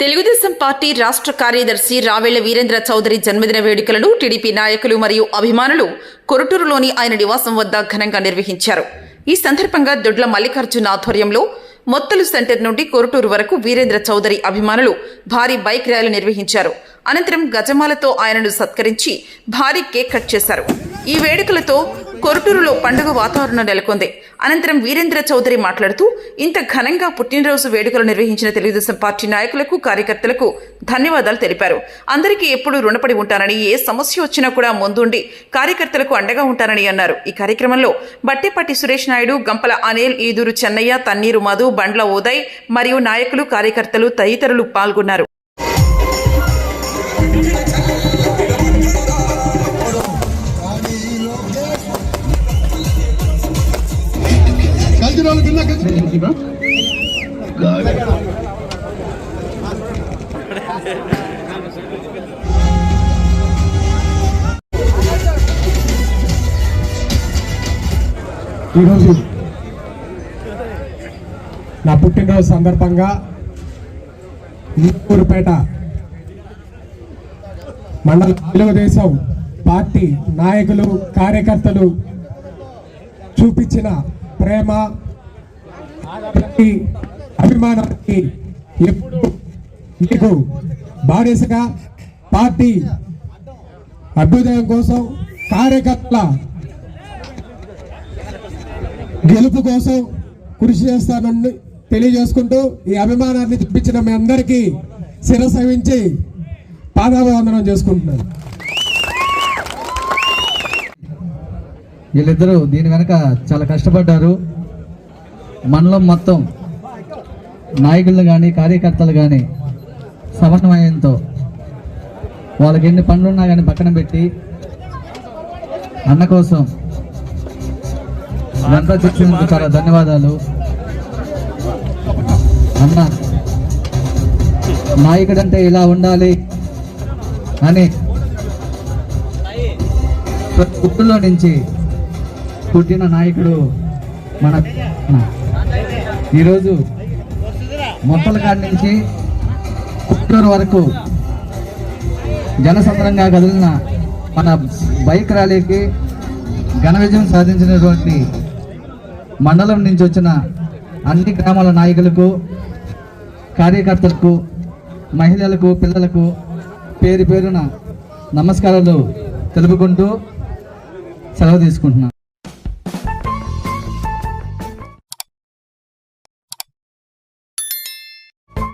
Telugu Desam party రాష్ట్ర కార్యదర్శి రావెళ్ళ వీరేంద్ర చౌదరి జన్మదిన వేడుకలను టీడీపీ నాయకులు మరియు అభిమానులు కొరటూరులోని ఆయన నివాసం వద్ద ఘనంగా నిర్వహించారు. ఈ సందర్భంగా దొడ్ల మల్లికార్జున ఆధ్వర్యంలో మొత్తలు సెంటర్ నుండి కొరటూరు వరకు వీరేంద్ర చౌదరి అభిమానులు భారీ బైక్ ర్యాలీ నిర్వహించారు. అనంతరం గజమాలతో ఆయనను సత్కరించి భారీ కేక్ కట్ చేశారు. ఈ వేడుకలతో కొరటూరులో పండుగ వాతావరణం నెలకొంది. అనంతరం వీరేంద్ర చౌదరి మాట్లాడుతూ ఇంత ఘనంగా పుట్టినరోజు వేడుకలు నిర్వహించిన తెలుగుదేశం పార్టీ నాయకులకు కార్యకర్తలకు ధన్యవాదాలు తెలిపారు. అందరికీ ఎప్పుడూ రుణపడి ఉంటానని ఏ సమస్య వచ్చినా కూడా ముందుండి కార్యకర్తలకు అండగా ఉంటానని అన్నారు. ఈ కార్యక్రమంలో బట్టేపట్టి సురేష్ నాయుడు గంపల అనిల్ ఈదూరు చెన్నయ్య తన్నీరు మధు బండ్ల ఉదయ్ మరియు నాయకులు కార్యకర్తలు తదితరులు పాల్గొన్నారు. ఈరోజు నా పుట్టినరోజు సందర్భంగా నీపూరుపేట మండల తెలుగుదేశం పార్టీ నాయకులు కార్యకర్తలు చూపించిన ప్రేమ అభిమానానికి ఎప్పుడు మీకు పార్టీ అభ్యుదయం కోసం కార్యకర్తల గెలుపు కోసం కృషి చేస్తానని తెలియజేసుకుంటూ ఈ అభిమానాన్ని చూపించిన మీ అందరికీ శిరసవించి పాదాభివందనం చేసుకుంటున్నాను. వీళ్ళిద్దరూ దీని వెనక చాలా కష్టపడ్డారు. మండలం మొత్తం నాయకులు కానీ కార్యకర్తలు కానీ సమన్వయంతో వాళ్ళకి ఎన్ని పనులున్నా కానీ పక్కన పెట్టి అన్న కోసం అంతా చూసినందుకు చాలా ధన్యవాదాలు అన్న నాయకుడంటే ఇలా ఉండాలి అని పుట్టులో నుంచి పుట్టిన నాయకుడు మన. ఈరోజు మొప్పలకాడ కాడి నుంచి పుట్టూరు వరకు జనసంద్రంగా కదిలిన మన బైక్ ర్యాలీకి ఘన విజయం సాధించినటువంటి మండలం నుంచి వచ్చిన అన్ని గ్రామాల నాయకులకు కార్యకర్తలకు మహిళలకు పిల్లలకు పేరు పేరున నమస్కారాలు తెలుపుకుంటూ సెలవు తీసుకుంటున్నాను.